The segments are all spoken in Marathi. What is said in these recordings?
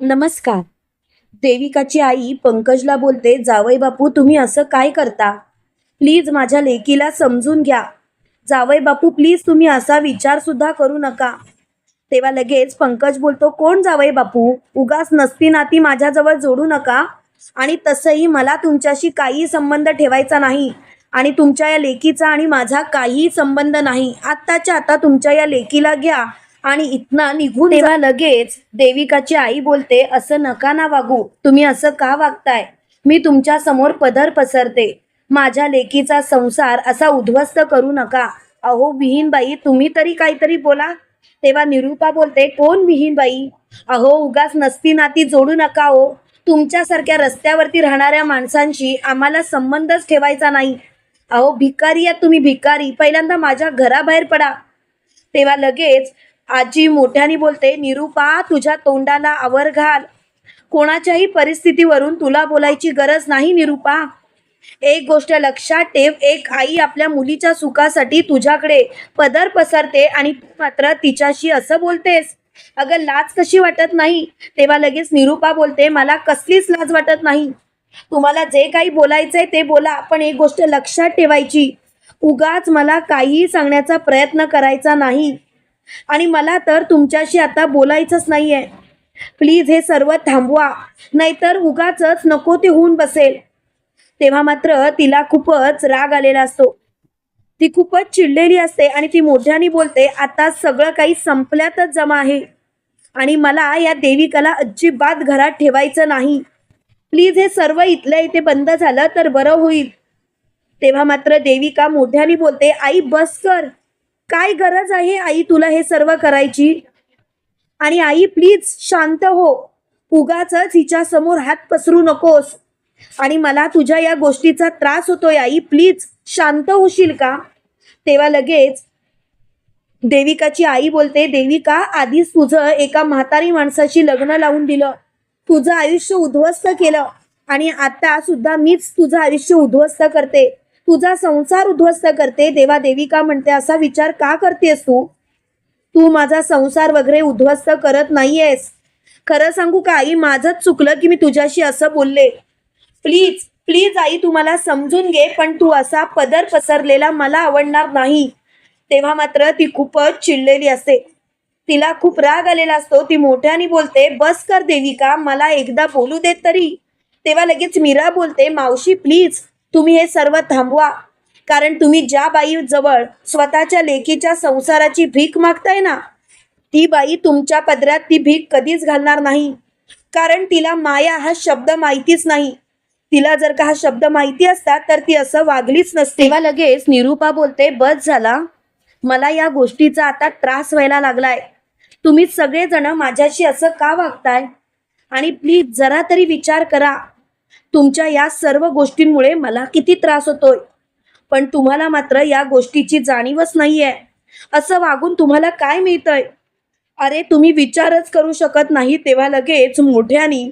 नमस्कार. देविकाची आई पंकजला बोलते जावई बापू तुम्ही असं काय करता? प्लीज माझ्या लेकीला समजून घ्या. जावई बापू प्लीज तुम्ही असा विचार सुद्धा करू नका. तेव्हा लगेच पंकज बोलतो कोण जावई बापू? उगाच नसती नाती माझ्याजवळ जोडू नका. आणि तसंही मला तुमच्याशी काही संबंध ठेवायचा नाही. आणि तुमच्या या लेकीचा आणि माझा काही संबंध नाही. आत्ताच्या आता तुमच्या या लेकीला घ्या. आणि इथनं निघून तेव्हा लगेच देविकाची आई बोलते असं नका ना वागू. तुम्ही असं का वागताय? मी तुमच्यासमोर पदर पसरते. माझ्या लेकीचा संसार असा उद्ध्वस्त करू नका. अहो विहीनबाई तुम्ही तरी काहीतरी बोला. तेव्हा निरूपा बोलते कोण विहीनबाई? अहो उगाच नसती नाती जोडू नका हो. तुमच्यासारख्या रस्त्यावरती राहणाऱ्या माणसांशी आम्हाला संबंधच ठेवायचा नाही. अहो भिकारी आहात तुम्ही भिकारी. पहिल्यांदा माझ्या घराबाहेर पडा. तेव्हा लगेच आजी मोठ्याने बोलते निरूपा तुझ्या तोंडाला आवर घाल. कोणाच्याही परिस्थितीवरून तुला बोलायची गरज नाही निरूपा. एक गोष्ट लक्षात ठेव एक आई आपल्या मुलीच्या सुखासाठी तुझ्याकडे पदर पसरते आणि तू मात्र तिच्याशी असं बोलतेस. अगं लाज कशी वाटत नाही? तेव्हा लगेच निरूपा बोलते मला कसलीच लाज वाटत नाही. तुम्हाला जे काही बोलायचंय ते बोला पण एक गोष्ट लक्षात ठेवायची. उगाच मला काहीही सांगण्याचा प्रयत्न करायचा नाही. आणि मला तर तुमच्याशी आता बोलायचंच नाहीये. प्लीज हे सर्व थांबवा. नाहीतर उगाच नको ते होऊन बसेल. तेव्हा मात्र तिला खूपच राग आलेला असतो. ती खूपच चिडलेली असते आणि ती मोठ्याने बोलते आता सगळं काही संपल्यातच जमा आहे. आणि मला या देविकाला अजिबात घरात ठेवायचं नाही. प्लीज हे सर्व इथल्या इथे बंद झालं तर बरं होईल. तेव्हा मात्र देविका मोठ्याने बोलते आई बस कर. काय गरज आहे आई तुला हे सर्व करायची? आणि आई प्लीज शांत हो. उगाच हिच्या समोर हात पसरू नकोस. आणि मला तुझ्या या गोष्टीचा त्रास होतोय आई. प्लीज शांत होशील का? तेव्हा लगेच देविकाची आई बोलते देविका आधीच तुझं एका म्हातारी माणसाशी लग्न लावून दिलं. तुझं आयुष्य उद्ध्वस्त केलं. आणि आता सुद्धा मीच तुझं आयुष्य उद्ध्वस्त करते. तुझा संसार उद्ध्वस्त करते. देवा देविका म्हणते असा विचार का करतेस तू? तू माझा संसार वगैरे उद्ध्वस्त करत नाहीयेस. खरं सांगू का आई? माझंच चुकलं की मी तुझ्याशी असं बोलले. प्लीज प्लीज आई तू मला समजून घे पण तू असा पदर पसरलेला मला आवडणार नाही. तेव्हा मात्र ती खूपच चिडलेली असते. तिला खूप राग आलेला असतो. ती मोठ्याने बोलते बस कर देविका मला एकदा बोलू देत तरी. तेव्हा लगेच मीरा बोलते मावशी प्लीज तुम्ही हे सर्व थांबवा. कारण तुम्ही ज्या बाई जवळ स्वतःच्या लेकीच्या संसाराची भीक मागताय ना ती बाई तुमच्या पदरात ती भीक कधीच घालणार नाही. कारण तिला माया हा शब्द माहितीच नाही. तिला जर का हा शब्द माहिती असता तर ती असं वागलीच नसते. तेव्हा लगेच निरूपा बोलते बस झाला. मला या गोष्टीचा आता त्रास व्हायला लागलाय. तुम्ही सगळेजण माझ्याशी असं का वागताय? आणि प्लीज जरा तरी विचार करा. तुमच्या या सर्व गोष्टींमुळे मला किती त्रास होतोय. पण तुम्हाला मात्र या गोष्टीची जाणीवच नाहीये. असं वागून तुम्हाला काय मिळतंय? अरे तुम्ही विचारच करू शकत नाही तेव्हा लगेच मोठ्यानी.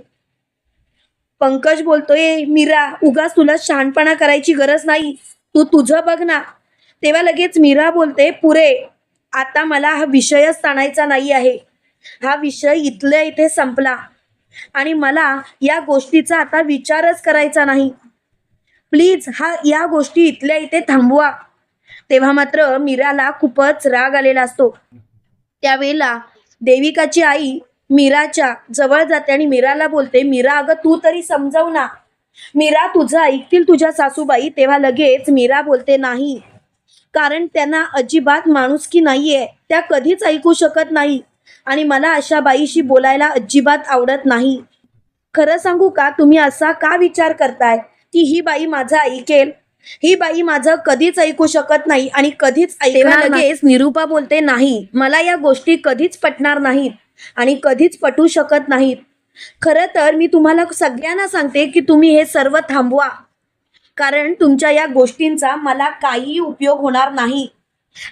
पंकज बोलतोय मीरा उगाच तुला शहाणपणा करायची गरज नाही. तू तुझं बघ ना. तेव्हा लगेच मीरा बोलते पुरे आता मला हा विषयच ताणायचा नाही आहे. हा विषय इथल्या इथे संपला. आणि मला या गोष्टीचा आता विचारच करायचा नाही. प्लीज हा या गोष्टी इथल्या इथे थांबवा. तेव्हा मात्र मीराला खूपच राग आलेला असतो. त्यावेळेला देविकाची आई मीराच्या जवळ जाते आणि मीराला बोलते मीरा अगं तू तरी समजव ना. मीरा तुझं ऐकतील तुझ्या सासूबाई. तेव्हा लगेच मीरा बोलते नाही. कारण त्यांना अजिबात माणुसकी नाहीये. त्या कधीच ऐकू शकत नाही. आणि मला अशा बाईशी बोलायला अजिबात आवडत नाही. खरं सांगू का तुम्ही असा का विचार करताय? की ही बाई माझं ऐकेल? ही बाई माझं कधीच ऐकू शकत नाही आणि कधीच ऐकणार लगेच निरूपा बोलते नाही मला या गोष्टी कधीच पटणार नाहीत आणि कधीच पटू शकत नाहीत. खरं तर मी तुम्हाला सगळ्यांना सांगते की तुम्ही हे सर्व थांबवा. कारण तुमच्या या गोष्टींचा मला काही उपयोग होणार नाही.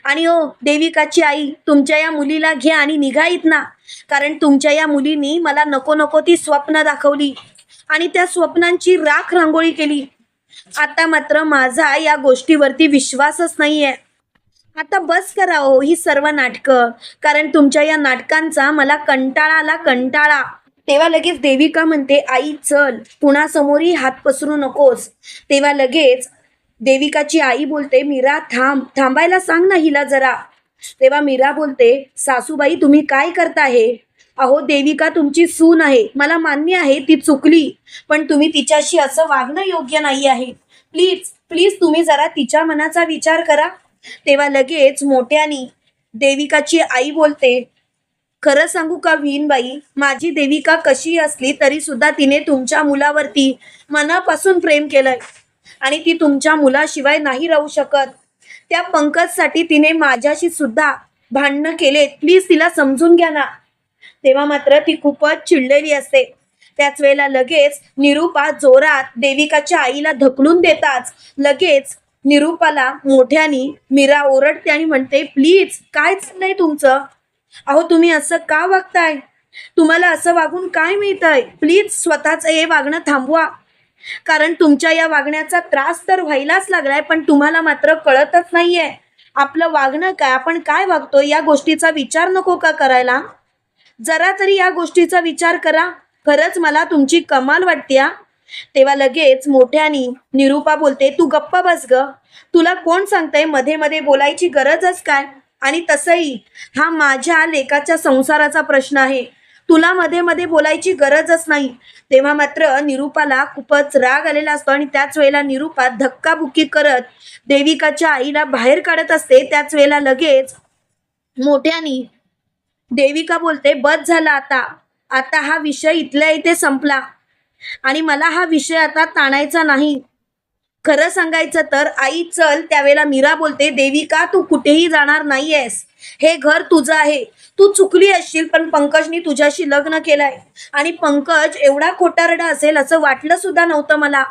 आणि ओ देविकाची आई तुमच्या या मुलीला घ्या आणि निघा ना कारण तुमच्या या मुलीनी मला नको नको ती स्वप्न दाखवली. आणि त्या स्वप्नांची राख रांगोळी केली. आता मात्र माझा या गोष्टीवरती विश्वासच नाहीये. आता बस करा हो ही सर्व नाटकं. कारण तुमच्या या नाटकांचा मला कंटाळा आला कंटाळा. तेव्हा लगेच देविका म्हणते आई चल. कुणासमोरही हात पसरू नकोस. तेव्हा लगेच देविकाची आई बोलते मीरा थांब थांबायला सांग ना हिला जरा. तेव्हा मीरा बोलते सासूबाई तुम्ही काय करताय अहो देविका तुमची सून आहे. मला मान्य आहे ती चुकली. पण तुम्ही तिच्याशी असं वागणं योग्य नाही आहे. प्लीज प्लीज तुम्ही जरा तिच्या मनाचा विचार करा. तेव्हा लगेच मोठ्यानी देविकाची आई बोलते खरं सांगू का विहीनबाई माझी देविका कशी असली तरी सुद्धा तिने तुमच्या मुलावरती मनापासून प्रेम केलंय. आणि ती तुमच्या मुलाशिवाय नाही राहू शकत. त्या पंकजसाठी तिने माझ्याशी सुद्धा भांडणं केले प्लीज तिला समजून घ्या ना. तेव्हा मात्र ती खूपच चिडलेली असते. त्याच वेळेला लगेच निरूपा जोरात देविकाच्या आईला धकलून देताच लगेच निरूपाला मोठ्यानी मीरा ओरडते आणि म्हणते प्लीज काय चाललंय तुमचं? अहो तुम्ही असं का वागताय? तुम्हाला असं वागून काय मिळतंय? प्लीज स्वतःच हे वागणं थांबवा. कारण तुमच्या या वागण्याचा त्रास तर व्हायलाच लागलाय पण तुम्हाला मात्र कळतच नाहीये. आपलं वागणं काय? आपण काय वागतो या गोष्टीचा विचार नको का करायला? जरा तरी या गोष्टीचा विचार करा. खरंच मला तुमची कमाल वाटते तेव्हा लगेच मोठ्यानी निरूपा बोलते तू गप्पा बस ग. तुला कोण सांगतंय? मध्ये मध्ये बोलायची गरजच काय? आणि तसंही हा माझ्या लेकाच्या संसाराचा प्रश्न आहे. तुला मध्ये मध्ये बोलायची गरजच नाही. तेव्हा मात्र निरूपाला खूपच राग आलेला असतो आणि त्याच वेळेला निरूपा धक्काबुक्की करत देविकाच्या आईला बाहेर काढत असते. त्याच वेळेला लगेच मोठ्यानी देविका बोलते बस झाला आता. आता हा विषय इथल्या इथे संपला. आणि मला हा विषय आता ताणायचा नाही. खरं सांगायचं तर आई चल त्यावेळेला मीरा बोलते देविका तू कुठेही जाणार नाहीयेस? हे घर तुझं आहे. तू चुकली असशील पण पंकजनी तुझ्याशी लग्न केलंय. आणि पंकज एवढा खोटारडा असेल असं वाटलं सुद्धा नव्हतं मला.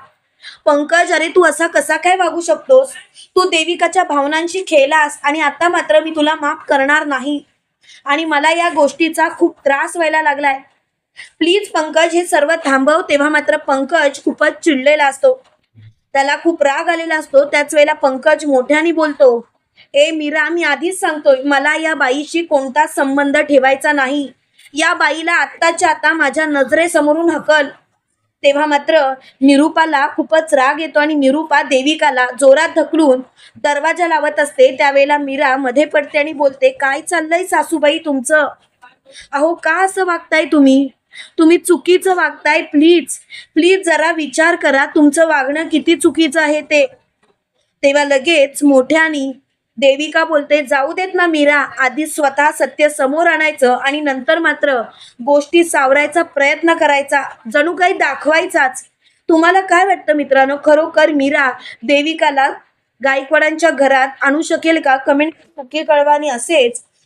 पंकज अरे तू असा कसा काय वागू शकतोस? तू देविकाच्या भावनांशी खेळलास आणि आता मात्र मी तुला माफ करणार नाही. आणि मला या गोष्टीचा खूप त्रास व्हायला लागलाय. प्लीज पंकज हे सर्व थांबव. तेव्हा मात्र पंकज खूपच चिडलेला असतो. त्याला खूप राग आलेला असतो. त्याच वेळेला पंकज मोठ्याने बोलतो ए मीरा मी आधीच सांगतोय मला या बाईशी कोणताच संबंध ठेवायचा नाही. या बाईला आत्ताच्या आता माझ्या नजरेसमोरून हकल. तेव्हा मात्र निरूपाला खूपच राग येतो आणि निरूपा देविकाला जोरात ढकलून दरवाजा लावत असते. त्यावेळेला मीरा मध्ये पडते आणि बोलते काय चाललंय सासूबाई तुमचं? अहो का असं वागताय तुम्ही? तुम्ही चुकीचं वागताय प्लीज प्लीज जरा विचार करा तुमचं वागणं किती चुकीचं आहे ते. तेव्हा लगेच मोठ्यानी देविका बोलते जाऊ देत ना मीरा आधी स्वतः सत्य समोर आणायचं आणि नंतर मात्र गोष्टी सावरायचा प्रयत्न करायचा. जणू काही दाखवायचाच. तुम्हाला काय वाटतं मित्रांनो? खरोखर मीरा देविकाला गायकवाडांच्या घरात आणू शकेल का? कमेंट नक्की कळवा असेच.